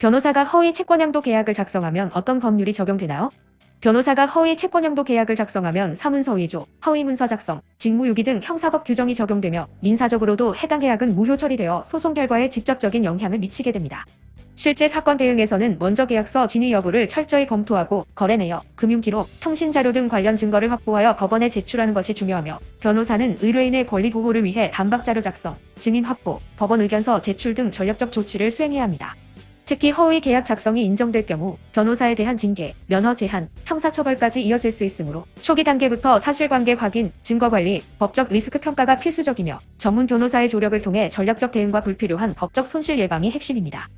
변호사가 허위 채권양도 계약을 작성하면 어떤 법률이 적용되나요? 변호사가 허위 채권양도 계약을 작성하면 사문서 위조, 허위 문서 작성, 직무유기 등 형사법 규정이 적용되며 민사적으로도 해당 계약은 무효 처리되어 소송 결과에 직접적인 영향을 미치게 됩니다. 실제 사건 대응에서는 먼저 계약서 진위 여부를 철저히 검토하고 거래 내역, 금융 기록, 통신 자료 등 관련 증거를 확보하여 법원에 제출하는 것이 중요하며 변호사는 의뢰인의 권리 보호를 위해 반박 자료 작성, 증인 확보, 법원 의견서 제출 등 전력적 조치를 수행해야 합니다. 특히 허위 계약 작성이 인정될 경우 변호사에 대한 징계, 면허 제한, 형사처벌까지 이어질 수 있으므로 초기 단계부터 사실관계 확인, 증거관리, 법적 리스크 평가가 필수적이며 전문 변호사의 조력을 통해 전략적 대응과 불필요한 법적 손실 예방이 핵심입니다.